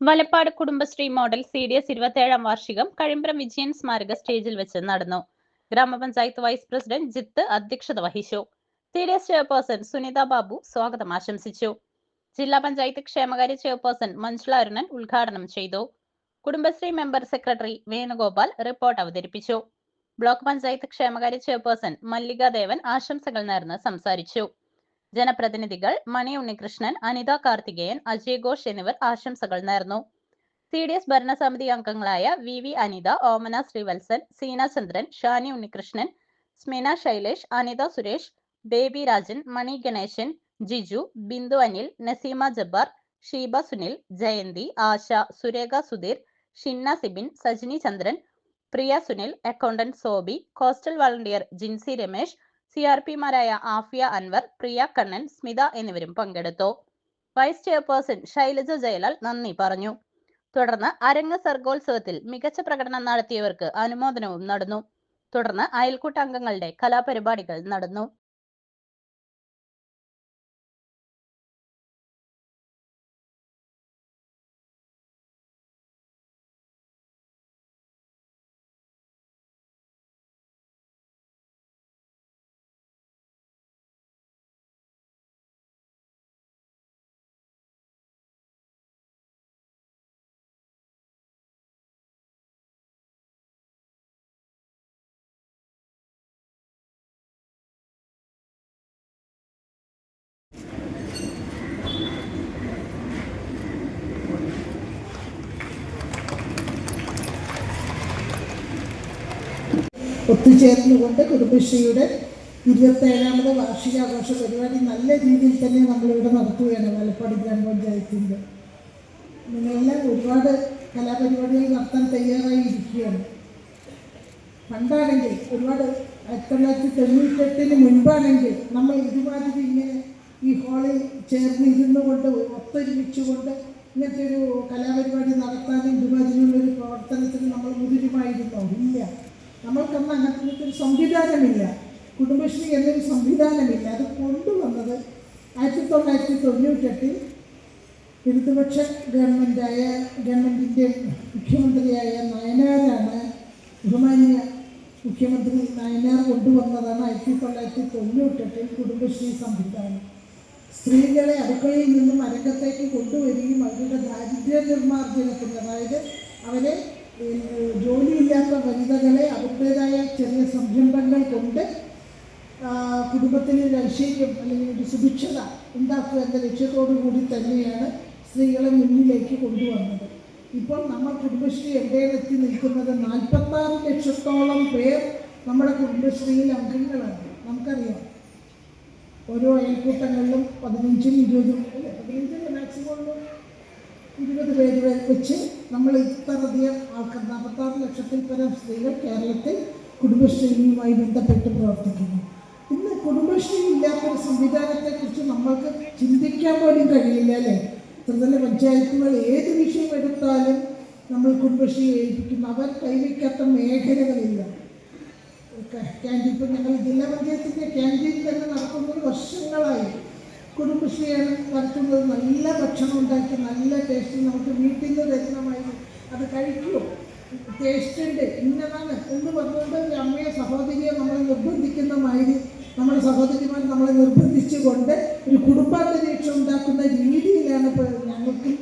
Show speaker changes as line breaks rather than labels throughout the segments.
Valappad Kudumbashree model C D S ഇരുപത്തേഴാം വാർഷികം കഴിമ്പ്രം വിജയൻ സ്മാരക സ്റ്റേജിൽ വെച്ച് നടന്നു. ഗ്രാമപഞ്ചായത്ത് വൈസ് പ്രസിഡന്റ് ജിത്ത് അധ്യക്ഷത വഹിച്ചു. C D S chairperson Sunitha Babu സ്വാഗതം ആശംസിച്ചു. ജില്ലാ പഞ്ചായത്ത് ക്ഷേമകാര്യ ചെയർപേഴ്സൺ മഞ്ജുള അരുണൻ ഉദ്ഘാടനം ചെയ്തു. Kudumbashree member secretary Venugopal report അവതരിപ്പിച്ചു. ബ്ലോക്ക് പഞ്ചായത്ത് ക്ഷേമകാര്യ ചെയർപേഴ്സൺ മല്ലിക ദേവൻ ആശംസകൾ നേർന്ന് സംസാരിച്ചു. ജനപ്രതിനിധികൾ മണി ഉണ്ണികൃഷ്ണൻ അനിത കാർത്തികേയൻ അജയ് ഘോഷ് എന്നിവർ ആശംസകൾ നേർന്നു. സി ഡി എസ് ഭരണസമിതി അംഗങ്ങളായ V V Anitha Omana Sreevalsan Seena Chandran Shani Unnikrishnan Smina Shailesh Anitha Suresh Baby Rajan Mani Ganeshan Jiju Bindu Anil Naseema Jabbar Sheeba Sunil Jayanthi Asha Surekha Sudheer Shinna Sibin Sajini Chandran Priya Sunil accountant Sobi coastal volunteer Jincy Ramesh C R പിമാരായ Afiya Anwar Priya Kannan Smitha എന്നിവരും പങ്കെടുത്തു. Vice chairperson Shailaja Jayalal നന്ദി പറഞ്ഞു. തുടർന്ന് അരങ്ങ് സർഗോത്സവത്തിൽ മികച്ച പ്രകടനം നടത്തിയവർക്ക് അനുമോദനവും നടന്നു. തുടർന്ന് അയൽക്കൂട്ട അംഗങ്ങളുടെ കലാപരിപാടികൾ നടന്നു.
ഒത്തുചേർന്നുകൊണ്ട് കുടുംബശ്രീയുടെ ഇരുപത്തേഴാമത് വാർഷികാഘോഷ പരിപാടി നല്ല രീതിയിൽ തന്നെ നമ്മളിവിടെ നടത്തുകയാണ് പാലക്കാട് ഗ്രാമപഞ്ചായത്തിന്റെ. നിങ്ങളെല്ലാം ഒരുപാട് കലാപരിപാടികൾ നടത്താൻ തയ്യാറായി ഇരിക്കുകയാണ് പണ്ടാണെങ്കിൽ ഒരുപാട് ആയിരത്തി തൊള്ളായിരത്തി തൊണ്ണൂറ്റെട്ടിന് മുൻപാണെങ്കിൽ നമ്മൾ ഇതുമാതിരി ഇങ്ങനെ ഈ ഹാളിൽ ചേർന്നിരുന്നു കൊണ്ട് ഒത്തൊരുമിച്ചുകൊണ്ട് ഇങ്ങനത്തെ ഒരു കലാപരിപാടി നടത്താനും ഇതുമാതിരിയുള്ളൊരു പ്രവർത്തനത്തിന് നമ്മൾ മുതിരുമായിരുന്നോ? ഇല്ല. നമ്മൾക്കന്ന് അങ്ങനത്തെ ഒരു സംവിധാനമില്ല. കുടുംബശ്രീ എന്നൊരു സംവിധാനമില്ല. അത് കൊണ്ടുവന്നത് ആയിരത്തി തൊള്ളായിരത്തി തൊണ്ണൂറ്റെട്ടിൽ ഇടതുപക്ഷ ഗവൺമെന്റായ ഗവൺമെന്റിന്റെ മുഖ്യമന്ത്രിയായ നയനാരാണ് ബഹുമാനിയ മുഖ്യമന്ത്രി നയനാർ കൊണ്ടുവന്നതാണ് ആയിരത്തി തൊള്ളായിരത്തി തൊണ്ണൂറ്റെട്ടിൽ കുടുംബശ്രീ സംവിധാനം. സ്ത്രീകളെ അടുക്കളയിൽ നിന്നും അരങ്ങത്തേക്ക് കൊണ്ടുവരികയും അവരുടെ ദാരിദ്ര്യ നിർമ്മാർജനത്തിന് അതായത് അവരെ ഏഹ്, ജോലിയില്ലാത്ത വനിതകളെ അവരുടേതായ ചെറിയ സംരംഭങ്ങൾ കൊണ്ട് കുടുംബത്തിന് ഒരു ഐശ്വര്യം അല്ലെങ്കിൽ ഒരു സുഭിക്ഷത ഉണ്ടാക്കുക എന്ന ലക്ഷ്യത്തോടു കൂടി തന്നെയാണ് സ്ത്രീകളെ മുന്നിലേക്ക് കൊണ്ടുവന്നത്. ഇപ്പോൾ നമ്മൾ കുടുംബശ്രീ എവിടെയാണ് എത്തി നിൽക്കുന്നത്? നാൽപ്പത്താറ് ലക്ഷത്തോളം പേർ നമ്മുടെ കുടുംബശ്രീയിൽ അംഗങ്ങളാണ്. നമുക്കറിയാം. ഓരോ അയൽക്കൂട്ടങ്ങളിലും പതിനഞ്ചും ഇരുപതും പതിനഞ്ചിന് മാക്സിമം ഇരുപത് പേര് വെച്ച് നമ്മൾ ഇത്രയധികം ആൾക്കാർ നാൽപ്പത്താറ് ലക്ഷത്തിൽ പരം സ്ത്രീകൾ കേരളത്തിൽ കുടുംബശ്രീയുമായി ബന്ധപ്പെട്ട് പ്രവർത്തിക്കുന്നു. ഇന്ന് കുടുംബശ്രീ ഇല്ലാത്തൊരു സംവിധാനത്തെക്കുറിച്ച് നമ്മൾക്ക് ചിന്തിക്കാൻ പോലും കഴിയില്ല അല്ലേ? ത്രിതല പഞ്ചായത്തുകൾ ഏത് വിഷയം എടുത്താലും നമ്മൾ കുടുംബശ്രീ ഏൽപ്പിക്കുന്നു അവർ കൈവയ്ക്കാത്ത മേഖലകളില്ല. ക്യാന്റീൻ ഇപ്പം ഞങ്ങൾ ജില്ലാ പഞ്ചായത്തിന്റെ ക്യാന്റീൻ തന്നെ നടക്കുന്നത് വർഷങ്ങളായി. കുടുംബശ്രീയാണ് നടത്തുന്നത് നല്ല ഭക്ഷണം ഉണ്ടാക്കി നല്ല ടേസ്റ്റ് നമുക്ക് വീട്ടിൽ നിന്ന് തരുന്നമായി അത് കഴിക്കുമോ ടേസ്റ്റ് ഇന്നതാണ്. എന്ന് പറഞ്ഞുകൊണ്ട് ഒരു അമ്മയെ സഹോദരിയെ നമ്മളെ നിർബന്ധിക്കുന്ന മാതിരി നമ്മുടെ സഹോദരിമാർ നമ്മളെ നിർബന്ധിച്ചുകൊണ്ട് ഒരു കുടുംബാന്തരീക്ഷം ഉണ്ടാക്കുന്ന രീതിയിലാണ് ഇപ്പോൾ ഞങ്ങൾക്ക്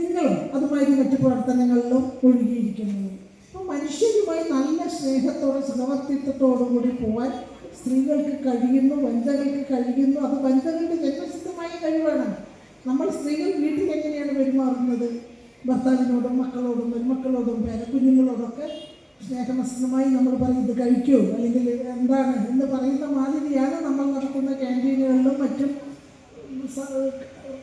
നിങ്ങളും അതുമായി മറ്റു പ്രവർത്തനങ്ങളിലും ഒഴുകിയിരിക്കുന്നത്. അപ്പോൾ മനുഷ്യരുമായി നല്ല സ്നേഹത്തോടെ സഹവർത്തിത്വത്തോടു കൂടി പോവാൻ സ്ത്രീകൾക്ക് കഴിയുന്നു വനിതകൾക്ക് കഴിയുന്നു. അത് വനിതകളുടെ ജന്മസിദ്ധമായ കഴിവാണ്. നമ്മൾ സ്ത്രീകൾ വീട്ടിൽ എങ്ങനെയാണ് പെരുമാറുന്നത്? ഭർത്താവിനോടും മക്കളോടും മരുമക്കളോടും പേരക്കുഞ്ഞുങ്ങളോടൊക്കെ സ്നേഹമസ്തമായി നമ്മൾ പറയും ഇത് കഴിക്കൂ അല്ലെങ്കിൽ എന്താണ്? എന്ന് പറയുന്ന മാതിരിയാണ് നമ്മൾ നടക്കുന്ന ക്യാന്റീനുകളിലും മറ്റും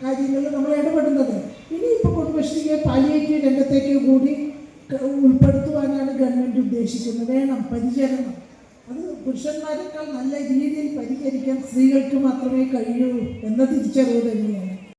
കാര്യങ്ങളിൽ നമ്മൾ ഇടപെടുന്നത്. ഇനി ഇപ്പോൾ കുടുംബശ്രീയെ പാലിയേറ്റീവ് രംഗത്തേക്ക് കൂടി ഉൾപ്പെടുത്തുവാനാണ് ഗവൺമെന്റ് ഉദ്ദേശിക്കുന്നത്. വേണം പരിചരണം. പുരുഷന്മാരെക്കാൾ നല്ല രീതിയിൽ പരിഹരിക്കാൻ സ്ത്രീകൾക്ക് മാത്രമേ കഴിയൂ എന്ന തിരിച്ചറിവ് തന്നെയാണ്.